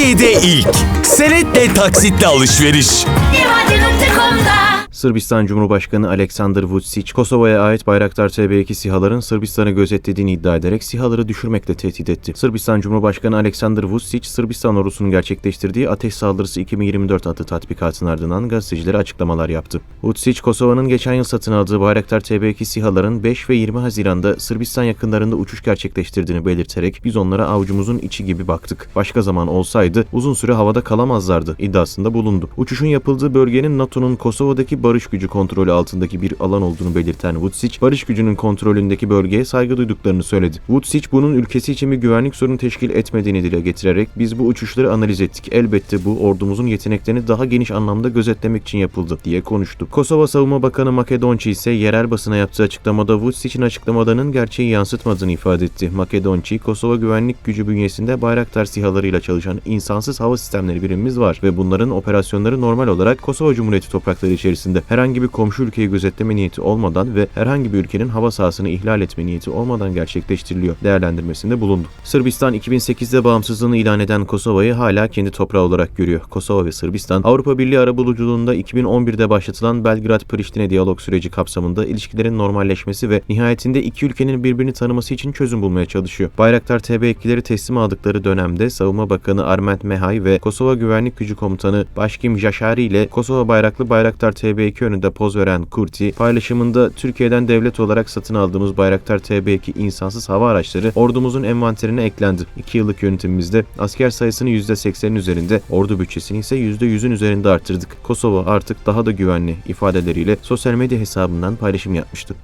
Türkiye'de ilk. Senetle taksitle alışveriş. Divadenim.com'da Sırbistan Cumhurbaşkanı Aleksandar Vučić, Kosova'ya ait Bayraktar TB2 SİHA'ların Sırbistan'ı gözetlediğini iddia ederek SİHA'ları düşürmekle tehdit etti. Sırbistan Cumhurbaşkanı Aleksandar Vučić, Sırbistan ordusunun gerçekleştirdiği Ateş Saldırısı 2024 adlı tatbikatın ardından gazetecilere açıklamalar yaptı. Vučić, Kosova'nın geçen yıl satın aldığı Bayraktar TB2 SİHA'ların 5 ve 20 Haziran'da Sırbistan yakınlarında uçuş gerçekleştirdiğini belirterek biz onlara avucumuzun içi gibi baktık. Başka zaman olsaydı uzun süre havada kalamazlardı iddiasında bulundu. Uçuşun yapıldığı bölgenin NATO'nun Kosova'daki barış gücü kontrolü altındaki bir alan olduğunu belirten Vučić, barış gücünün kontrolündeki bölgeye saygı duyduklarını söyledi. Vučić bunun ülkesi için bir güvenlik sorunu teşkil etmediğini dile getirerek biz bu uçuşları analiz ettik. Elbette bu ordumuzun yeteneklerini daha geniş anlamda gözetlemek için yapıldı diye konuştu. Kosova Savunma Bakanı Makedonci ise yerel basına yaptığı açıklamada Vučić'in açıklamalarının gerçeği yansıtmadığını ifade etti. Makedonci, Kosova güvenlik gücü bünyesinde Bayraktar sihalarıyla çalışan insansız hava sistemleri birimimiz var ve bunların operasyonları normal olarak Kosova Cumhuriyeti toprakları içerisinde herhangi bir komşu ülkeyi gözetleme niyeti olmadan ve herhangi bir ülkenin hava sahasını ihlal etme niyeti olmadan gerçekleştiriliyor değerlendirmesinde bulundu. Sırbistan 2008'de bağımsızlığını ilan eden Kosova'yı hala kendi toprağı olarak görüyor. Kosova ve Sırbistan Avrupa Birliği arabuluculuğunda 2011'de başlatılan Belgrad-Priştine diyalog süreci kapsamında ilişkilerin normalleşmesi ve nihayetinde iki ülkenin birbirini tanıması için çözüm bulmaya çalışıyor. Bayraktar TB2'leri teslim aldıkları dönemde Savunma Bakanı Arment Mehay ve Kosova Güvenlik Gücü Komutanı Başkim Jashari ile Kosova bayraklı Bayraktar TB2 önünde poz veren Kurti, paylaşımında Türkiye'den devlet olarak satın aldığımız Bayraktar TB2 insansız hava araçları ordumuzun envanterine eklendi. 2 yıllık yönetimimizde asker sayısını %80'in üzerinde, ordu bütçesini ise %100'ün üzerinde arttırdık. Kosova artık daha da güvenli ifadeleriyle sosyal medya hesabından paylaşım yapmıştı.